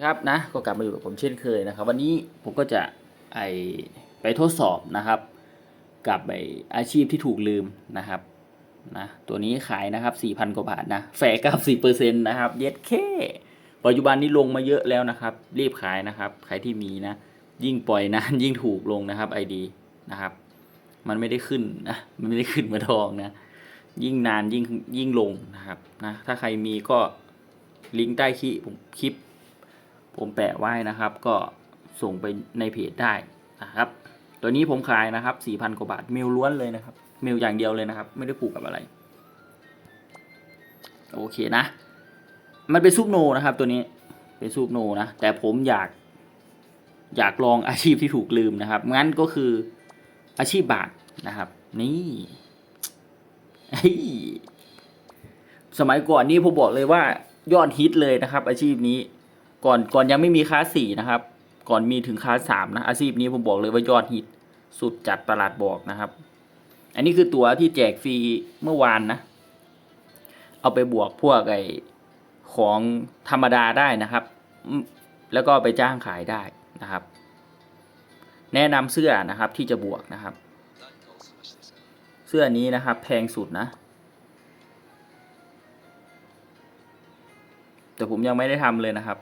ครับนะก็กลับมาอยู่กับผมเช่นเคยนะครับ วันนี้ผมก็จะไอไปทดสอบนะครับ กับไออาชีพที่ถูกลืมนะครับนะตัวนี้ขายนะครับ 4,000 กว่าบาทนะแฝกกับ10%นะครับเย็ดแค่ปัจจุบันนี้ลงมาเยอะแล้วนะครับ รีบขายนะครับใครที่มีนะ ยิ่งปล่อยนานยิ่งถูกลงนะครับไอดีนะครับ มันไม่ได้ขึ้นนะมันไม่ได้ขึ้นเหมือนทองนะ ยิ่งนานยิ่งยิ่งลงนะครับนะถ้าใครมีก็ลิงก์ใต้คลิป ผมแปะไว้นะครับ ก็ส่งไปในเพจได้นะครับ ตัวนี้ผมขายนะครับ4,000กว่าบาทเมลล้วนเลยนะครับ เมลอย่างเดียวเลยนะครับ ไม่ได้ผูกกับอะไร โอเคนะ มันเป็นซุปโนนะครับ ตัวนี้เป็นซุปโนนะ แต่ผมอยาก อยากลองอาชีพที่ถูกลืมนะครับ งั้นก็คืออาชีพบาทนะครับ นี่สมัยก่อนนี่ผมบอกเลยว่ายอดฮิตเลยนะครับ อาชีพนี้ ก่อนก่อนยังไม่มีคลาสสี่นะครับ ก่อนมีถึงคลาสสามนะอาชีพนี้ผมบอกเลยว่ายอดฮิตสุดจัดประหลาดบอกนะครับ อันนี้คือตั๋วที่แจกฟรีเมื่อวานนะ เอาไปบวกพวกไอของธรรมดาได้นะครับ แล้วก็ไปจ้างขายได้นะครับ แนะนำเสื้อนะครับที่จะบวกนะครับ เสื้อนี้นะครับ แพงสุดนะแต่ผมยังไม่ได้ทำเลยนะครับ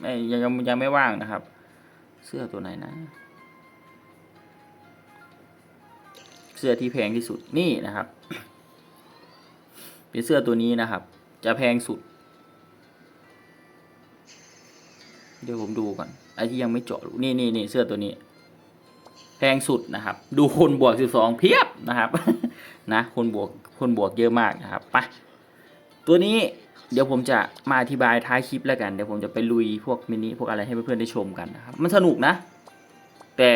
ไม่ยังยังยังไม่ว่างนะครับ เสื้อตัวไหนนะ เสื้อที่แพงที่สุดนี่นะครับ เป็นเสื้อตัวนี้นะครับ จะแพงสุด เดี๋ยวผมดูก่อนไอ้ที่ยังไม่เจาะนี่นี่นี่เสื้อตัวนี้ แพงสุดนะครับ ดูคนบวกสิบสองเพียบนะครับ นะคนบวกคนบวกเยอะมากนะครับไปตัวนี้ เดี๋ยวผมจะมาอธิบายท้ายคลิปแล้วกัน เดี๋ยวผมจะไปลุยพวกมินิพวกอะไรให้เพื่อนๆได้ชมกันนะครับ มันสนุกนะ แต่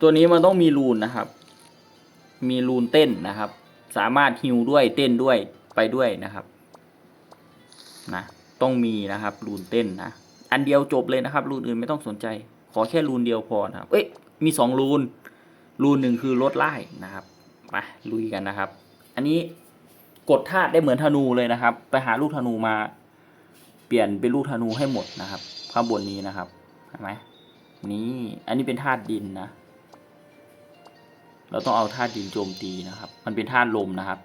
ตัวนี้มันต้องมีรูนนะครับ มีรูนเต้นนะครับ สามารถฮิวด้วยเต้นด้วยไปด้วยนะครับนะต้องมีนะครับรูนเต้นนะ อันเดียวจบเลยนะครับ รูนอื่นไม่ต้องสนใจ ขอแค่รูนเดียวพอนะครับ เอ้ยมีสองรูนรูนหนึ่งคือลดไล่นะครับไปลุยกันนะครับ อันนี้ กดธาตุได้เหมือนธนูเลยนะครับ ไปหาลูกธนูมา เปลี่ยนเป็นลูกธนูให้หมดนะครับ ข้างบนนี้นะครับเห็นไหมนี่อันนี้เป็นธาตุดินนะ เราต้องเอาธาตุดินโจมตีนะครับ มันเป็นธาตุลมนะครับ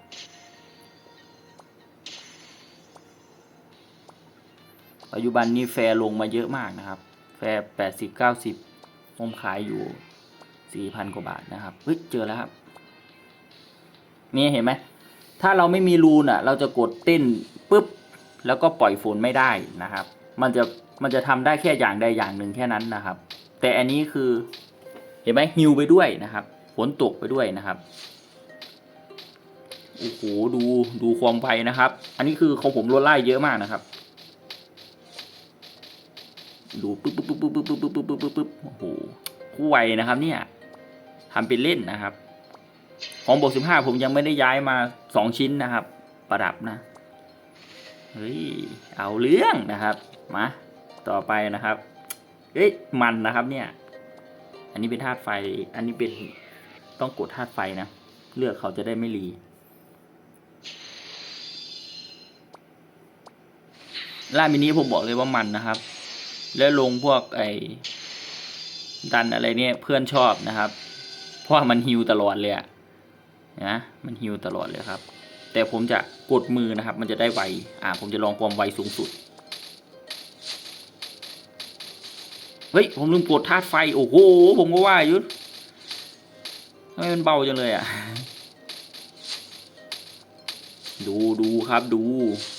ปัจจุบันนี้แฟร์ลงมาเยอะมากนะครับ แฟร์แปดสิบเก้าสิบผมขายอยู่สี่พันกว่าบาทนะครับเฮ้ยเจอแล้วครับ นี่เห็นไหม ถ้าเราไม่มีรูนอะ เราจะกดเต้นปุ๊บ แล้วก็ปล่อยฝนไม่ได้นะครับ มันจะมันจะทำได้แค่อย่างใดอย่างหนึ่งแค่นั้นนะครับ แต่อันนี้คือเห็นไหมฮิวไปด้วยนะครับฝนตกไปด้วยนะครับโอ้โหดูดูความไวนะครับ อันนี้คือของผมลดไล่เยอะมากนะครับ ดูปุ๊บปุ๊บปุ๊บปุ๊บปุ๊บปุ๊บปุ๊บปุ๊บปุ๊บโอ้โหคู่ไวนะครับ เนี่ยทำเป็นเล่นนะครับ ของบวกสิบห้าผมยังไม่ได้ย้ายมาสองชิ้นนะครับ ประดับนะเฮ้ยเอาเรื่องนะครับมาต่อไปนะครับเฮ้ยมันนะครับเนี่ย อันนี้เป็นธาตุไฟ อันนี้เป็นต้องกดธาตุไฟนะ เลือกเขาจะได้ไม่รีล่ามินิผมบอกเลยว่ามันนะครับ แล้วลงพวกไอ้ดันอะไรเนี่ยเพื่อนชอบนะครับ เพราะมันฮิวตลอดเลยอะ นะมันฮิวตลอดเลยครับ แต่ผมจะกดมือนะครับ มันจะได้ไวอ่าผมจะลองความไวสูงสุดเฮ้ยผมลืมกดธาตุไฟโอ้โหผมก็ว่ายู่ทำไมมันเบาจังเลยอะ ดูดูครับดู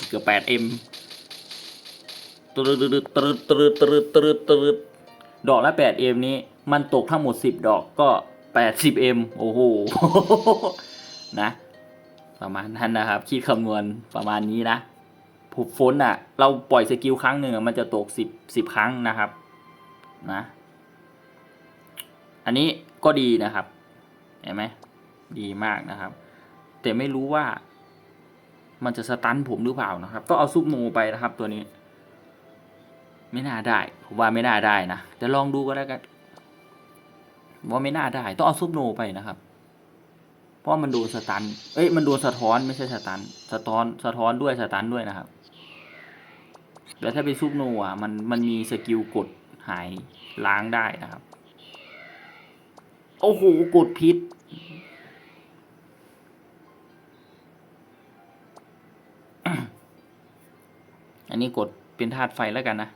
เกือบแปดเอ็มตรึดตรึดตรึดตรึดตรึดตรึดตรึดดอกละแปดเอ็มนี้ มันตกทั้งหมดสิบดอกก็แปดสิบเอ็มโอ้โห นะ ประมาณนั้นนะครับ คิดคำนวณประมาณนี้นะผุฝนอะ เราปล่อยสกิลครั้งหนึ่งมันจะตกสิบสิบครั้งนะครับนะ อันนี้ก็ดีนะครับ เห็นไหมดีมากนะครับ แต่ไม่รู้ว่า มันจะสตันผมหรือเปล่านะครับ ต้องเอาซุปโนไปนะครับ ตัวนี้ ไม่น่าได้ ผมว่าไม่น่าได้นะจะลองดูก็แล้วกันว่าไม่น่าได้ ต้องเอาซุปโนไปนะครับ เพราะมันโดนสตัน เอ้ยมันโดนสะท้อนไม่ใช่สตัน สะท้อนสะท้อนด้วยสตันด้วยนะครับ แล้วถ้าเป็นซุปโนอะมันมันมีสกิลกดหายล้างได้นะครับ โอ้โหกดพิษอันนี้กดเป็นธาตุไฟแล้วกันนะ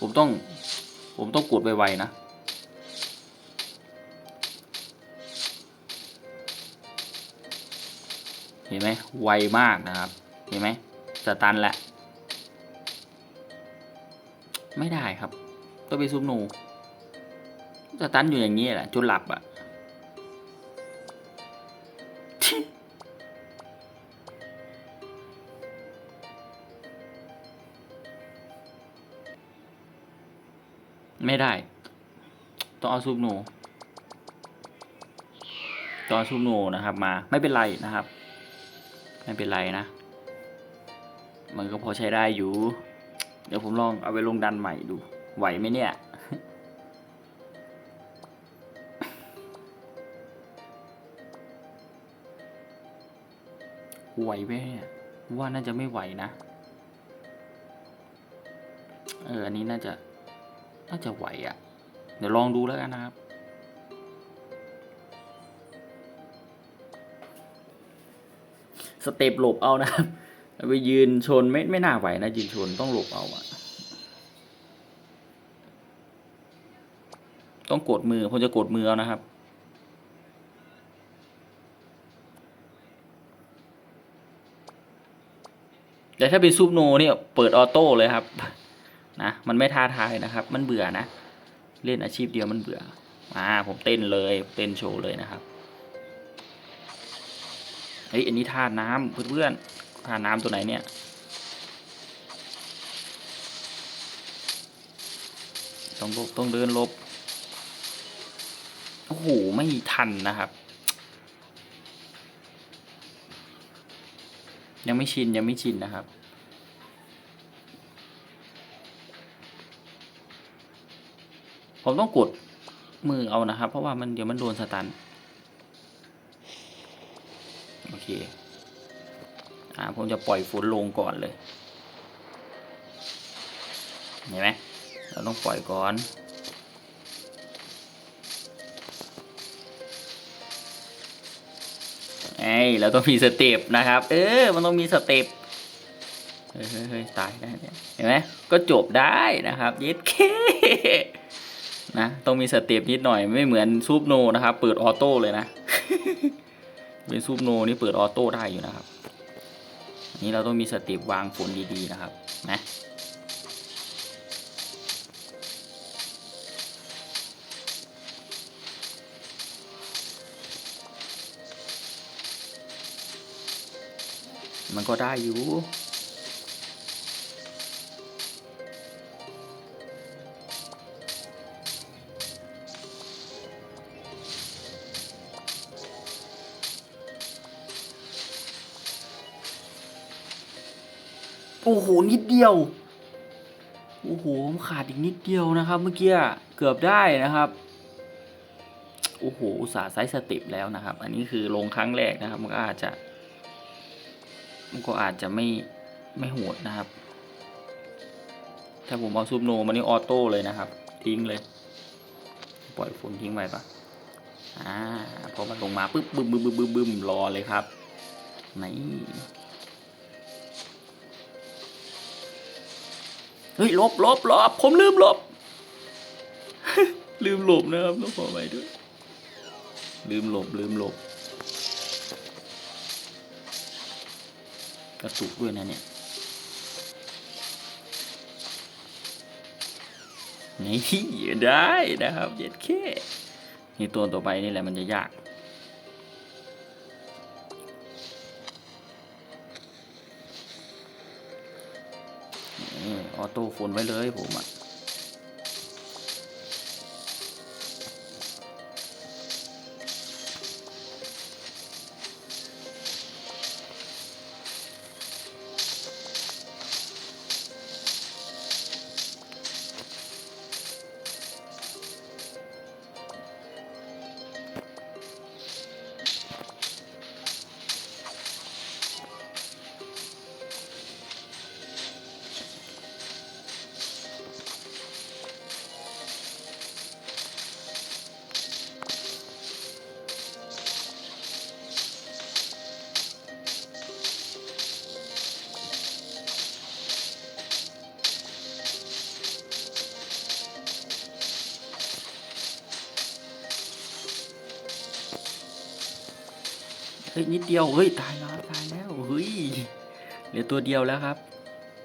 ผมต้อง ผมต้องกดไวๆนะ ห็นไหมไวมากนะครับ เห็นไหมสตันแหละ ไม่ได้ครับ ต้องไปซุปหนูสตันอยู่อย่างนี้แหละจนหลับอะ่ะไม่ได้ ต้องเอาซุปหนูต้องเอาซุปหนูนะครับมาไม่เป็นไรนะครับ ไม่เป็นไรนะ มันก็พอใช้ได้อยู่ เดี๋ยวผมลองเอาไปลงดันใหม่ดู ไหวไหมเนี่ยไหวไหมเนี่ยว่าน่าจะไม่ไหวนะ เออ อันนี้น่าจะ น่าจะไหวอะ่ะ เดี๋ยวลองดูแล้วกันนะครับ สเต็ปหลบเอานะครับไปยืนชนไม่ไม่น่าไหวนะยืนชนต้องหลบเอาอะต้องกดมือผมจะกดมือเอานะครับ แต่ถ้าเป็นซูปโนเนี่ยเปิดออโต้เลยครับนะมันไม่ท้าทายนะครับ มันเบื่อนะ เล่นอาชีพเดียวมันเบื่ออ่าผมเต้นเลยเต้นโชว์เลยนะครับ เฮ้ยอันนี้ท่าน้ำเพื่อนๆท่าน้ำตัวไหนเนี่ยต้องลบต้องเดินลบ โอ้โห ไม่ทันนะครับ ยังไม่ชิน ยังไม่ชินนะครับ ผมต้องกดมือเอานะครับ เพราะว่ามันเดี๋ยวมันโดนสตัน โอ เคอ่าผมจะปล่อยฝนลงก่อนเลย เห็นไหมเราต้องปล่อยก่อนไอ้ยเราต้องมีสเต็ปนะครับ เออ มันต้องมีสเต็ปเฮ้ยเฮ้ยเฮ้ยตายได้เนี่ยเห็นไหมก็จบได้นะครับยิดเคนะต้องมีสเต็ปนิดหน่อยไม่เหมือนซูปโนนะครับ เปิดออโต้เลยนะ เป็นซูปโนนี่เปิดออโต้ได้อยู่นะครับอันนี้เราต้องมีสเต็ปวางฝนดีๆนะครับนะมันก็ได้อยู่ โอ้โห นิดเดียว โอ้โหขาดอีกนิดเดียวนะครับ เมื่อกี้เกือบได้นะครับโอ้โหอุตส่าห์ไซส์สเติปแล้วนะครับ อันนี้คือลงครั้งแรกนะครับ มันก็อาจจะ มันก็อาจจะไม่ไม่โหดนะครับ ถ้าผมเอาซูปโนมานี่ออโต้เลยนะครับ ทิ้งเลย ปล่อยฝนทิ้งไว้ปะอ่าพอมันลงมาปุ๊บบึ้มบึ้มบึ้มบึ้มบึ้มรอเลยครับนี่ เฮ้ยลบลบลบผมลืมลบ ลืมหลบนะครับต้องขอไปด้วย ลืมหลบลืมหลบ กระตุกด้วยนะเนี่ยนี่ได้นะครับเย็ดแค่นี่ตัวต่อไปนี่แหละมันจะยาก ออโต้ฝนไว้เลยผมอะ ฮ้ยนิดเดียวเฮ้ยตายแล้วตายแล้วเฮ้ยเหลือตัวเดียวแล้วครับ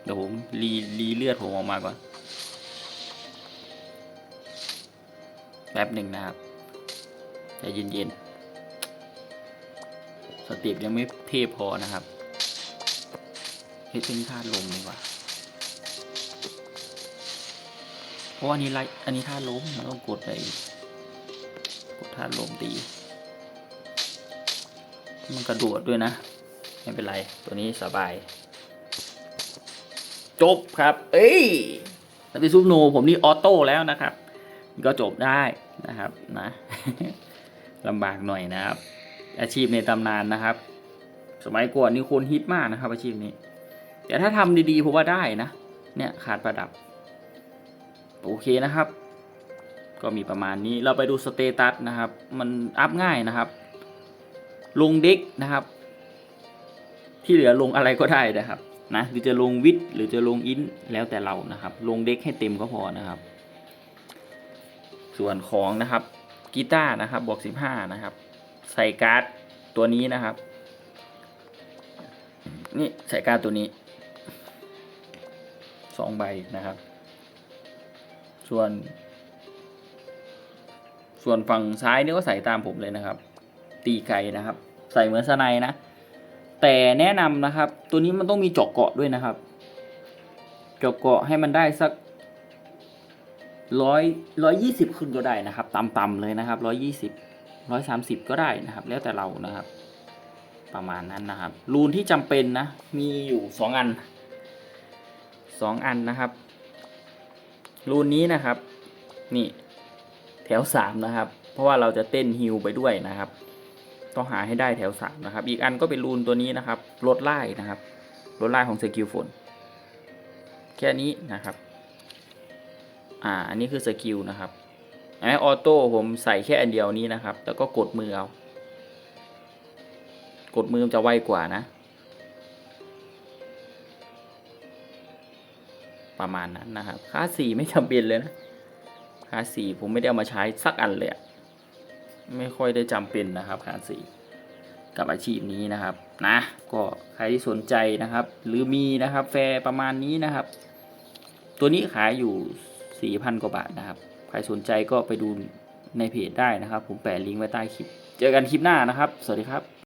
เดี๋ยวผมรีรีเลือดผมออกมาก่อนแป๊บหนึ่งนะครับใจเย็นๆสต็ปยังไม่เทพอนะครับเฮ้ยเป็นท่าลมดีกว่าเพราะอันนี้ไรอันนี้ท่าล้มมันต้องกดไปกดท่าลมตี มันกระโดดด้วยนะ ไม่เป็นไร ตัวนี้สบาย จบครับ เอ้ยแล้วไปซุปโนผมนี่ออโต้แล้วนะครับก็จบได้นะครับนะลำบากหน่อยนะครับ อาชีพในตำนานนะครับ สมัยก่อนนี่คนฮิตมากนะครับ อาชีพนี้ แต่ถ้าทำดีๆผมว่าได้นะ เนี่ยขาดประดับ โอเคนะครับ ก็มีประมาณนี้เราไปดูสเตตัสนะครับ มันอัพง่ายนะครับ ลงเด็กนะครับ ที่เหลือลงอะไรก็ได้นะครับนะหรือจะลงวิทหรือจะลงอินแล้วแต่เรานะครับ ลงเด็กให้เต็มก็พอนะครับ ส่วนของนะครับกีตาร์นะครับบวกสิบห้านะครับ ใส่การ์ดตัวนี้นะครับ นี่ใส่การ์ดตัวนี้สองใบนะครับ ส่วน ส่วนฝั่งซ้ายนี่ก็ใส่ตามผมเลยนะครับ ตีไก่นะครับ ใส่เหมือนสไนนะ แต่แนะนำนะครับ ตัวนี้มันต้องมีเจาะเกาะด้วยนะครับ เจาะเกาะให้มันได้สักร้อยร้อยยี่สิบขึ้นก็ได้นะครับต่ำๆเลยนะครับร้อยยี่สิบร้อยสามสิบก็ได้นะครับ แล้วแต่เรานะครับ ประมาณนั้นนะครับ รูนที่จำเป็นนะ มีอยู่สองอันสองอันนะครับ รูนนี้นะครับ นี่แถวสามนะครับ เพราะว่าเราจะเต้นฮิลไปด้วยนะครับ ต้องหาให้ได้แถวสามนะครับ อีกอันก็เป็นรูนตัวนี้นะครับลดไล่นะครับลดไล่ของสกิลฝนแค่นี้นะครับ อ่า อันนี้คือสกิลนะครับไอออโต้ผมใส่แค่อันเดียวนี้นะครับ แล้วก็กดมือเอา กดมือจะไวกว่านะ ประมาณนั้นนะครับ ค่าสีไม่จำเป็นเลยนะ ค่าสีผมไม่ได้เอามาใช้สักอันเลยอะ ไม่ค่อยได้จำเป็นนะครับการสีกับอาชีพนี้นะครับนะก็ใครที่สนใจนะครับ หรือมีนะครับ แฟร์ประมาณนี้นะครับ ตัวนี้ขายอยู่ 4,000 กว่าบาทนะครับ ใครสนใจก็ไปดูในเพจได้นะครับ ผมแปะลิงก์ไว้ใต้คลิป เจอกันคลิปหน้านะครับ สวัสดีครับ